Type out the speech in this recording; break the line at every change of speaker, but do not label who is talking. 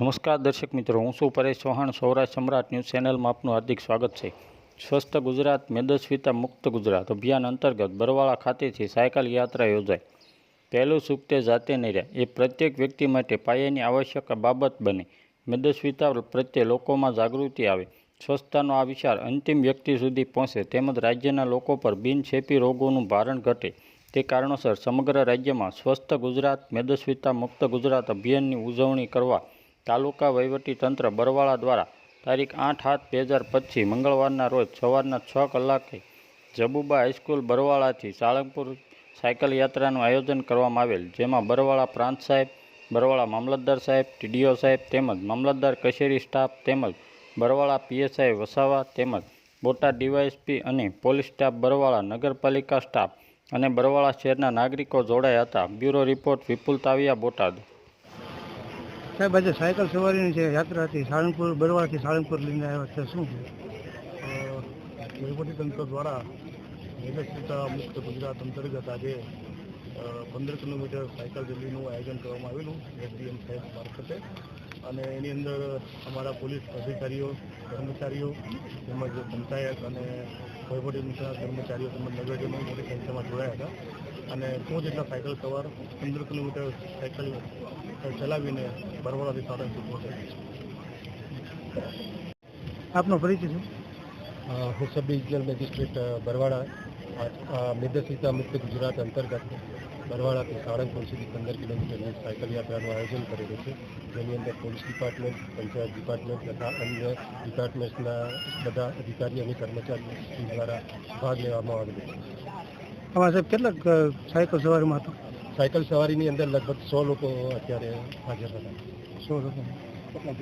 નમસ્કાર દર્શક મિત્રો, હું છું પરેશ ચૌહાણ. સૌરાષ્ટ્ર સમ્રાટ ન્યૂઝ ચેનલમાં આપનું હાર્દિક સ્વાગત છે. સ્વસ્થ ગુજરાત, મેદસ્વીતા મુક્ત ગુજરાત અભિયાન અંતર્ગત બરવાળા ખાતેથી સાયકલ યાત્રા યોજાઈ. પહેલું સુખ જાતે નહીં એ પ્રત્યેક વ્યક્તિ માટે પાયાની આવશ્યક બાબત બને. મેદસ્વીતા પ્રત્યે લોકોમાં જાગૃતિ આવે. સ્વચ્છતાનો આ વિચાર અંતિમ વ્યક્તિ સુધી પહોંચે તેમજ રાજ્યના લોકો પર બિનછેપી રોગોનું ભારણ ઘટે. તે કારણોસર સમગ્ર રાજ્યમાં સ્વસ્થ ગુજરાત, મેદસ્વીતા મુક્ત ગુજરાત અભિયાનની ઉજવણી કરવા તાલુકા વહીવટી તંત્ર બરવાળા દ્વારા તારીખ આઠ આઠ બે હજાર પચીસ મંગળવારના રોજ સવારના છ કલાકે જબુબા હાઈસ્કૂલ બરવાળાથી સાળંગપુર સાયકલ યાત્રાનું આયોજન કરવામાં આવેલ. જેમાં બરવાળા પ્રાંત સાહેબ, બરવાળા મામલતદાર સાહેબ, ટીડીઓ સાહેબ તેમજ મામલતદાર કચેરી સ્ટાફ તેમજ બરવાળા પીએસઆઈ વસાવા તેમજ બોટાદ ડીવાયએસપી અને પોલીસ સ્ટાફ બરવાળા નગરપાલિકા સ્ટાફ અને બરવાળા શહેરના નાગરિકો જોડાયા હતા. Bureau report Vipul Taviya, Botad.
સાહેબ, આજે સાયકલ સવારીની જે યાત્રા હતી, સાળંગપુર, બરવાળાથી સાળંગપુર લઈને આવ્યા છે. શું
વહીવટી તંત્ર દ્વારા નિરક્ષરતા મુક્ત ગુજરાત અંતર્ગત આજે પંદર કિલોમીટર સાયકલ રેલીનું આયોજન કરવામાં આવેલું એસડીએમ સાહેબ મારફતે. અને એની અંદર અમારા પોલીસ અધિકારીઓ, કર્મચારીઓ તેમજ પંચાયત અને વહીવટી તંત્રના કર્મચારીઓ તેમજ નગરજનો મોટી સંખ્યામાં જોડાયા હતા. અને સો જેટલા સાયકલ સવાર પંદર કિલોમીટર સાયકલ ચલાવીને બરવાળાથી સાળંગપુર પહોંચે
આપનો પરિચય શું
હું સબ ડિવિઝનલ મેજિસ્ટ્રેટ બરવાડા મેદસ્વીતા મુક્ત ગુજરાત અંતર્ગત બરવાડાથી સાળંગપુર સુધી પંદર કિલોમીટરની સાયકલ યાત્રાનું આયોજન કરેલું છે. જેની અંદર પોલીસ ડિપાર્ટમેન્ટ પંચાયત ડિપાર્ટમેન્ટ તથા અન્ય ડિપાર્ટમેન્ટ્સના બધા અધિકારી અને કર્મચારીઓ દ્વારા ભાગ લેવામાં આવેલો છે.
આમાં સાહેબ કેટલાક અ, સાયકલ સવારીમાં હતા?
સાયકલ સવારીની અંદર લગભગ સો લોકો અત્યારે હાજર હતા.
સો લોકો. કેટલા